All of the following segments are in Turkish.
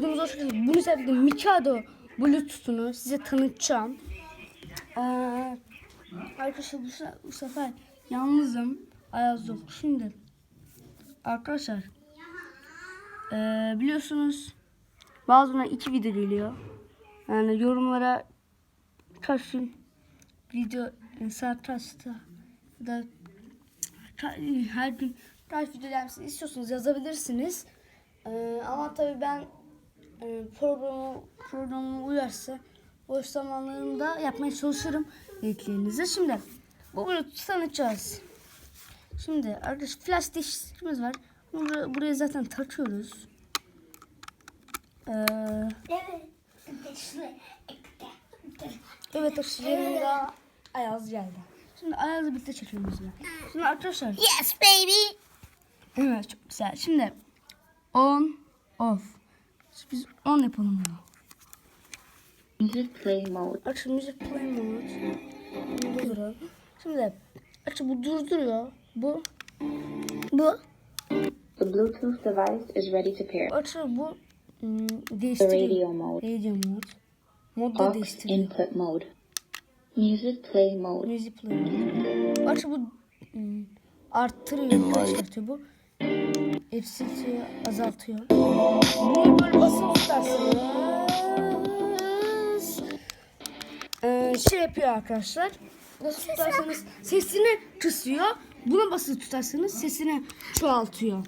Videomuza hoş geldiniz. Bunu sebeple Mikado Bluetooth'unu size tanıtacağım. Ee, arkadaşlar bu, bu sefer yalnızım. Ayaz yok. Şimdi arkadaşlar ee, biliyorsunuz bazılarına iki video geliyor. Yani yorumlara kaç gün video e, kaçta ya da her gün kaç video gelmesini istiyorsanız yazabilirsiniz. Ee, ama tabii ben e, programı programıma uyarsa boş zamanlarımda yapmaya çalışırım dediklerinize. Şimdi bu Bluetooth tanıtacağız. Şimdi arkadaş flash dişimiz var. Bunu buraya, buraya zaten takıyoruz. Ee, evet oksijenim daha Ayaz geldi. Şimdi Ayaz'la birlikte çekiyorum mesela. Şimdi arkadaşlar Yes, baby. Evet çok güzel. Şimdi on off. Biz on yapalım bunu. Music play mode. Açın müzik play mode. Durduralım. Şimdi açın bu durduruyor. Bu bu The Bluetooth device is ready to pair. açın bu hmm, The değiştiriyor. radio mode. Radio mode. Modda Aux değiştiriyor. input mode. Music play mode. Müzik play mode. Açın bu hmm, arttırıyor. yukarı çıkartıyor bu. Eksiltiyor, azaltıyor. Bunu böyle basılı tutarsınız. Ee, şey yapıyor arkadaşlar. Basılı tutarsanız sesini kısıyor. Buna basılı tutarsanız sesini çoğaltıyor.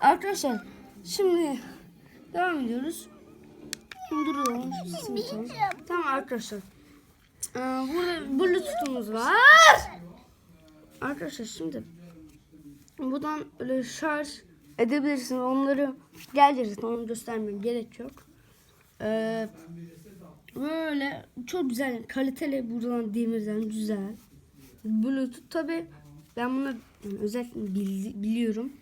Arkadaşlar şimdi devam ediyoruz. Açalım. Tamam arkadaşlar. Ee, burada bluetooth'umuz var. Arkadaşlar şimdi buradan öyle şarj edebilirsiniz. Onları geleceğiz. Onu göstermem gerek yok. Ee, böyle çok güzel kaliteli buradan demirden güzel. Bluetooth tabi ben bunu yani özellikle bil- biliyorum.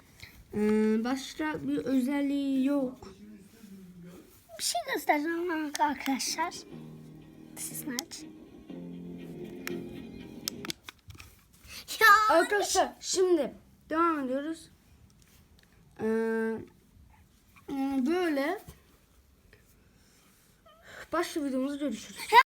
Ee, başka bir özelliği yok. Bir şey göstereceğim arkadaşlar. Siz aç. Ya. Arkadaşlar şimdi devam ediyoruz. Ee, yani böyle başka videomuzda görüşürüz.